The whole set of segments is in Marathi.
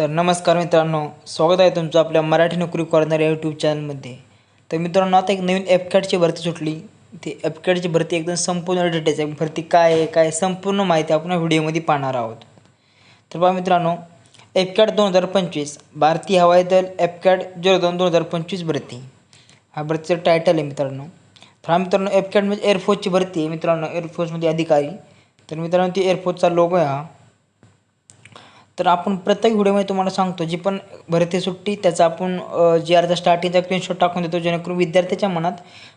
तर नमस्कार मित्रांनो स्वागत आहे तुमचं आपल्या मराठी नोकरी करणाऱ्या यूट्यूब चॅनलमध्ये तर मित्रांनो आता एक नवीन एफकॅटची भरती सुटली. ती एफकॅटची भरती एकदम संपूर्ण डिटेल्स आहे. भरती काय आहे काय संपूर्ण माहिती आपण व्हिडिओमध्ये पाहणार आहोत. तर बा मित्रांनो एफकॅट दोन हजार पंचवीस भारतीय हवाई दल एफकॅट झिरो दोन दोन हजार पंचवीस भरती. हा भरतीचं टायटल आहे मित्रांनो. तर हा मित्रांनो एफकॅट म्हणजे एअरफोर्सची भरती आहे मित्रांनो एअरफोर्समध्ये अधिकारी. तर मित्रांनो ती एअरफोर्सचा लोगो आहे हा. तर आपण प्रत्येक व्हिडिओमध्ये तुम्हाला सांगतो जी पण भरती सुट्टी त्याचा आपण जी अर्धा स्टार्टिंगचा स्क्रीनशॉट टाकून देतो जेणेकरून विद्यार्थ्याच्या मनात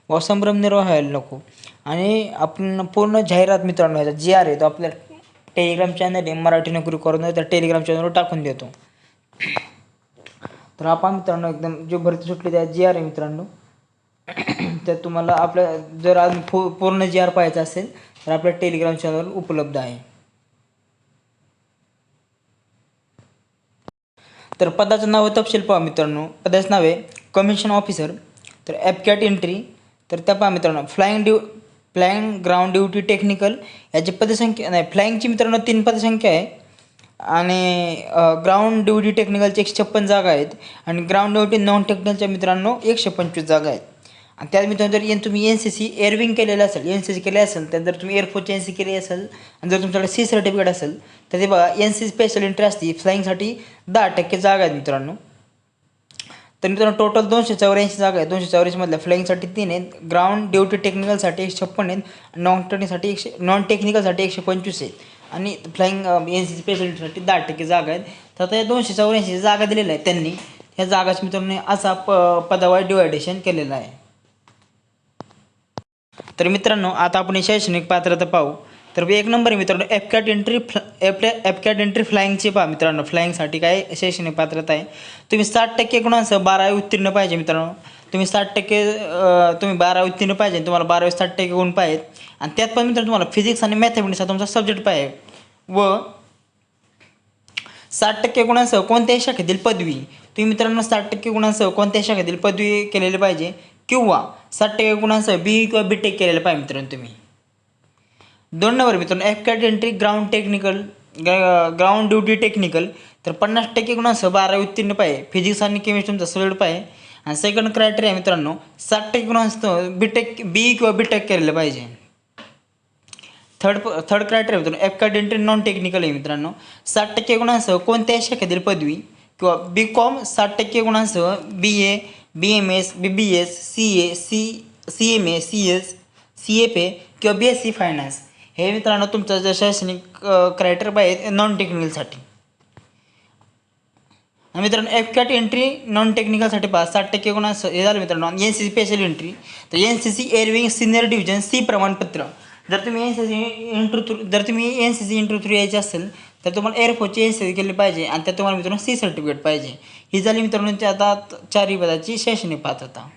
व संभ्रम निर्माण व्हायला नको. आणि आपण पूर्ण जाहिरात मित्रांनो ह्याचा जी आर आहे तो आपल्या टेलिग्राम चॅनल आहे मराठी नोकरी करून त्या टेलिग्राम चॅनलवर टाकून देतो. तर आपण मित्रांनो एकदम जो भरती सुटली त्या जी आर आहे मित्रांनो. तर तुम्हाला आपल्या जर आज पूर्ण जी आर पाहायचा असेल तर आपल्या टेलिग्राम चॅनलवर उपलब्ध आहे. तर पदाचं नाव आहे तपशील पहा मित्रांनो. पदाचं नाव आहे कमिशन ऑफिसर तर ॲपकॅट एंट्री तर त्या पहा मित्रांनो. फ्लाईंग ड्यू फ्लाईंग ग्राउंड ड्युटी टेक्निकल याची पदसंख्या नाही फ्लाईंगची मित्रांनो तीन पदसंख्या आहे. आणि ग्राउंड ड्युटी टेक्निकलची एकशे छप्पन जागा आहेत. आणि ग्राउंड ड्युटी नॉन टेक्निकलच्या मित्रांनो एकशे पंचवीस जागा आहेत. आणि त्यात मित्रांनो जर एन तुम्ही एन सी सी एअरविंग केलेलं असेल एन सी सी केले असेल तर जर तुम्ही एअरफोर्सची एन सी केली असेल आणि जर तुमच्याकडे सी सर्टिफिकेट असेल तर ते बघा एन सी स्पेशल एंट्री असते फ्लाईंगसाठी दहा टक्के जागा आहेत मित्रांनो. तर मित्रांनो टोटल दोनशे चौऱ्याऐंशी जागा आहेत. दोनशे चौऱ्याऐंशीमधल्या फ्लाईंगसाठी तीन आहेत. ग्राउंड ड्युटी टेक्निकलसाठी एकशे छप्पन आहेत. नॉन टेक्निकसाठी एकशे नॉन टेक्निकलसाठी एकशे पंचवीस आहेत. आणि फ्लाईंग एन सी स्पेशलिटीसाठी दहा टक्के जागा आहेत. तर आता या दोनशे चौऱ्याऐंशी जागा दिलेल्या आहेत त्यांनी ह्या जागाच मित्रांनो असा प पदावर डिवायडेशन केलेलं आहे. तर मित्रांनो आता आपण शैक्षणिक पात्रता पाहू. तर एक नंबर मित्रांनो एफकॅट एंट्री फ्ल एफ एफकॅट एंट्री फ्लाईंगची पहा मित्रांनो फ्लाईंगसाठी काय शैक्षणिक पात्रता आहे. तुम्ही साठ टक्के गुणांसह बारावी उत्तीर्ण पाहिजे मित्रांनो. तुम्ही साठ टक्के तुम्ही बारावी उत्तीर्ण पाहिजे तुम्हाला बारावी साठ टक्के गुण पाहिजेत. आणि त्यात पण मित्रांनो तुम्हाला फिजिक्स आणि मॅथमॅटिक्स हा तुमचा सब्जेक्ट पाहिजे. व साठ टक्के गुणांसह कोणत्याही शाखेतील पदवी. तुम्ही मित्रांनो साठ टक्के गुणांसह कोणत्याही शाखेतील पदवी केलेली पाहिजे. किंवा साठ टक्के गुणांसह बी किंवा बी टेक केलेलं पाहिजे मित्रांनो तुम्ही. दोन नंबर मित्रांनो AFCAT entry ground technical ground duty technical तर पन्नास टक्के गुणांसह बारावी उत्तीर्ण पाहिजे. फिजिक्स आणि केमिस्ट्री तुमचा सब्जेक्ट पाहिजे. आणि सेकंड क्रायटेरिया मित्रांनो साठ टक्के गुणांसह बी टेक बी किंवा बी टेक केलेलं पाहिजे. थर्ड थर्ड क्रायटेरिया मित्रांनो F CAT entry non technical आहे मित्रांनो. साठ टक्के गुणांसह कोणत्याही शाखेतील पदवी किंवा बी कॉम साठ टक्के गुणांसह B A B M S B B S C A C C M A C S C F A किंवा बी एस सी फायनान्स हे मित्रांनो तुमचं जे शैक्षणिक क्रायटेरिया आहेत नॉन टेक्निकलसाठी मित्रांनो एफ कॅट एंट्री नॉन टेक्निकलसाठी पास साठ टक्के गुणांसह हे झालं मित्रांनो? N C C special entry तर N C C air wing senior division C प्रमाणपत्र. जर तुम्ही N C C entry through जर तुम्ही N C C entry through यायचे असेल तर तुम्हाला एअरफोर्सची एन सी सी केली पाहिजे आणि त्यात तुम्हाला मित्रांनो सी सर्टिफिकेट पाहिजे. ही झाली मित्रांनो आता चारही पदाची शैक्षणिक पात्रता.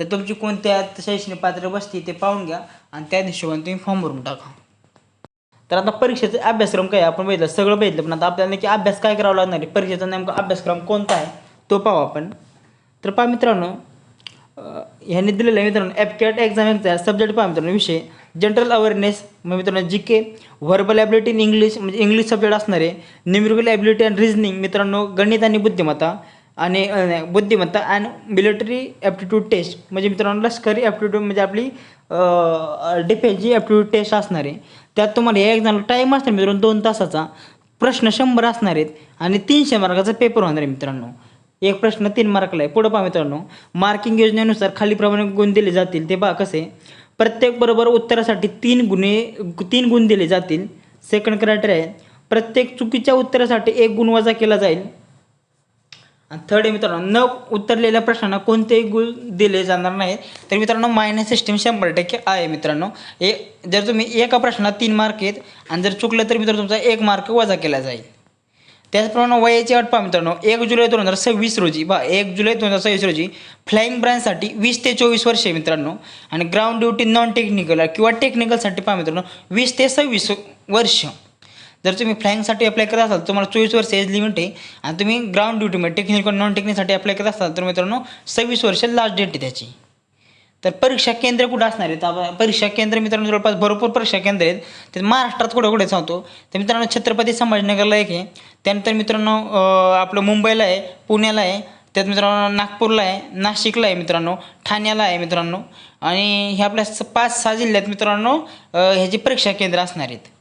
तर तुमची कोणत्या शैक्षणिक पात्र बसते ते पाहून घ्या आणि त्या हिशोबाने तुम्ही फॉर्म भरून टाका. तर आता परीक्षेचा अभ्यासक्रम काय आपण बघितलं सगळं बघितलं पण आता आपल्याला नक्की अभ्यास काय करावा लागणार आहे? परीक्षेचा नेमका अभ्यासक्रम कोणता आहे? तो पाहू आपण. तर पहा मित्रांनो ह्यांनी दिलेलं आहे मित्रांनो ॲपकॅट एक्झाम एक्झाम सब्जेक्ट पहा मित्रांनो विषय. जनरल अवेअरनेस मग मित्रांनो G K verbal ability in English म्हणजे इंग्लिश सब्जेक्ट असणारे न्युमेरिकल ॲबिलिटी अँड रिझनिंग मित्रांनो गणित आणि बुद्धिमत्ता आणि बुद्धिमत्ता अँड मिलिटरी ॲप्टिट्यूड टेस्ट म्हणजे मित्रांनो लष्करी ॲप्टिट्यूड म्हणजे आपली डिफेन्सची ॲप्टिट्यूड टेस्ट असणार आहे त्यात तुम्हाला या एक्झामला टाईम असणार मित्रांनो दोन तासाचा. प्रश्न शंभर असणार आहेत आणि तीनशे मार्काचा पेपर होणार आहे मित्रांनो. एक प्रश्न तीन मार्कला आहे. पुढं पहा मित्रांनो. मार्किंग योजनेनुसार खालीप्रमाणे गुण दिले जातील. ते पहा कसे? प्रत्येक बरोबर उत्तरासाठी तीन गुन्हे तीन गुण दिले जातील. सेकंड क्रायटेरिया आहे. प्रत्येक चुकीच्या उत्तरासाठी एक गुण वजा केला जाईल. आणि थर्ड आहे मित्रांनो न उत्तरलेल्या प्रश्नांना कोणतेही गुण दिले जाणार नाही तर मित्रांनो मायनस सिस्टीम शंभर टक्के आहे मित्रांनो. ए जर तुम्ही एका प्रश्नात तीन मार्क आहेत आणि जर चुकलं तर मित्रांनो तुमचा एक मार्क वजा केला जाईल. त्याचप्रमाणे वयाची अट पहा मित्रांनो एक जुलै दोन हजार सव्वीस रोजी बा एक जुलै दोन हजार सव्वीस रोजी फ्लाईंग ब्रांचसाठी वीस ते चोवीस वर्षे मित्रांनो. आणि ग्राउंड ड्युटी नॉन टेक्निकल किंवा टेक्निकलसाठी पहा मित्रांनो वीस ते सव्वीस वर्ष. जर तुम्ही फ्लाईंगसाठी अप्लाय करत असाल तुम्हाला चोवीस वर्ष एज लिमिट आहे आणि तुम्ही ग्राउंड ड्युटीमध्ये टेक्निकल नॉन टेक्निकसाठी अप्लाय करत असाल तर मित्रांनो सव्वीस वर्ष लास्ट डेट आहे त्याची. तर परीक्षा केंद्र कुठं असणार आहेत? परीक्षा केंद्र मित्रांनो जवळपास भरपूर परीक्षा केंद्र आहेत. ते महाराष्ट्रात कुठे कुठे सांगतो. तर मित्रांनो छत्रपती संभाजीनगरला एक आहे. त्यानंतर मित्रांनो आपलं मुंबईला आहे पुण्याला आहे. त्यात मित्रांनो नागपूरला आहे नाशिकला आहे मित्रांनो ठाण्याला आहे मित्रांनो. आणि हे आपल्या स- पाच सहा जिल्ह्यात मित्रांनो ह्याची परीक्षा केंद्र असणार आहेत.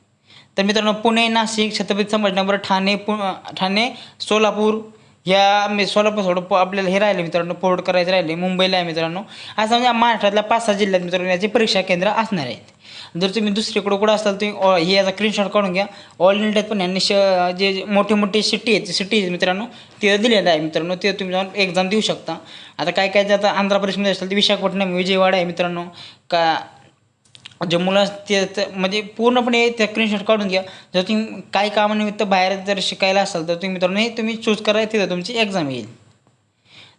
तर मित्रांनो पुणे नाशिक छत्रपती संभाजीनगर ठाणे पु ठाणे सोलापूर या मी सोलापूर सोडून आपल्याला हे राहिले मित्रांनो पोर्ट करायचं राहिले मुंबईला आहे मित्रांनो. असं म्हणजे महाराष्ट्रातल्या पाच सहा जिल्ह्यात मित्रांनो याचे परीक्षा केंद्र असणार आहेत. जर तुम्ही दुसरीकडं कुठं असाल तुम्ही हे याचा क्रीनशॉट काढून घ्या. ऑल इंडियात पण यांनी श जे जे मोठे मोठे सिटी आहेत सिटी आहेत मित्रांनो ते दिलेलं आहे मित्रांनो ते तुम्ही जाऊन एक्झाम देऊ शकता. आता काय काय जे आता आंध्र प्रदेशमध्ये असेल ते विशाखापट्टणम विजयवाडा आहे मित्रांनो. का जे मुलं ते म्हणजे पूर्णपणे त्या स्क्रीनशॉट काढून घ्या. जर तुम्ही काही कामानिमित्त बाहेर जर शिकायला असाल तर तुम्ही मित्रांनो हे तुम्ही चूज करा तिथं तुमची एक्झाम येईल.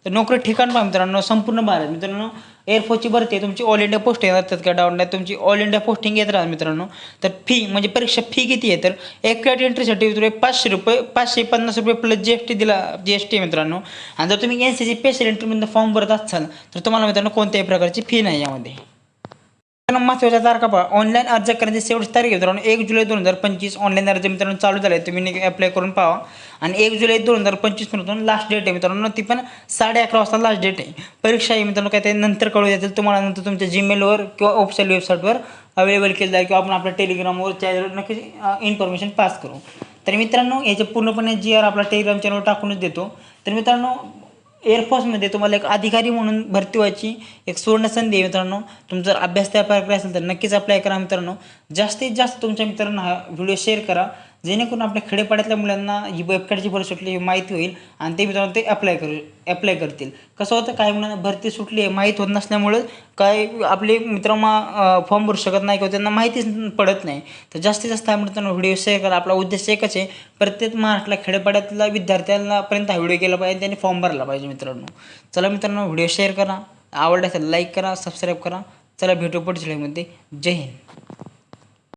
तर नोकरी ठिकाण पहा मित्रांनो संपूर्ण भारत. मित्रांनो एअरफोर्सची भरती आहे तुमची ऑल इंडिया पोस्टिंग येतात का डाऊन नाही. तुमची ऑल इंडिया पोस्टिंग येत राहा मित्रांनो. तर फी म्हणजे परीक्षा फी किती आहे? तर एक कॅट एंट्रीसाठी तुम्ही पाचशे रुपये पाचशे पन्नास रुपये प्लस जी एस टी दिला जी एस टी मित्रांनो. आणि जर तुम्ही एन सी सी स्पेशल एंट्रीमधून फॉर्म भरत असाल तर तुम्हाला मित्रांनो कोणत्याही प्रकारची फी नाही यामध्ये. मित्रांनो तारखा पहा. ऑनलाईन अर्ज करण्याची शेवटची तारीख आहे मित्रांनो. एक जुलै दोन हजार पंचवीस ऑनलाईन अर्ज मित्रांनो चालू झाले आहे. तुम्ही अप्लाय करून पाहा. आणि एक जुलै दोन हजार पंचवीस मित्रांनो लास्ट डेट आहे मित्रांनो. ती पण साडे अकरा वाजता लास्ट डेट आहे. परीक्षा आहे मित्रांनो काय ते नंतर कळू देतील. तुम्हाला नंतर तुमच्या जीमेलवर किंवा ऑफिशियल वेबसाईटवर अवेलेबल केलं जाईल किंवा आपण आपल्या टेलिग्रामवर चॅनलवर नक्की इन्फॉर्मेशन पास करू. तर मित्रांनो याचे पूर्णपणे जी आर आपला टेलिग्राम चॅनल टाकूनच देतो. तर मित्रांनो एअरफोर्समध्ये तुम्हाला एक अधिकारी म्हणून भरती व्हायची एक सुवर्ण संधी आहे मित्रांनो. तुमचा जर अभ्यास त्या प्रकारे असेल तर नक्कीच अप्लाय करा मित्रांनो. जास्तीत जास्त तुमच्या मित्रांना हा व्हिडिओ शेअर करा. जेणेकरून आपल्या खेडेपाड्यातल्या मुलांना ही वेबकार्डची भरती सुटली ही माहिती होईल आणि ते मित्रांनो ते अप्लाय करू अप्लाय करतील. कसं होतं काही मुलांना भरती सुटली आहे माहीत होत नसल्यामुळं काय आपले मित्रांना फॉर्म भरू शकत नाही किंवा त्यांना माहितीच पडत नाही. तर जास्तीत जास्त हा मित्रांनो व्हिडिओ शेअर करा. आपला उद्देश एकच आहे प्रत्येक महाराष्ट्राला खेडेपाड्यातल्या विद्यार्थ्यांनापर्यंत हा व्हिडिओ केला पाहिजे त्यांनी फॉर्म भरला पाहिजे मित्रांनो. चला मित्रांनो व्हिडिओ शेअर करा. आवडला असेल लाईक करा सबस्क्राईब करा. चला भेटू पुढच्या व्हिडिओमध्ये जय हिंद.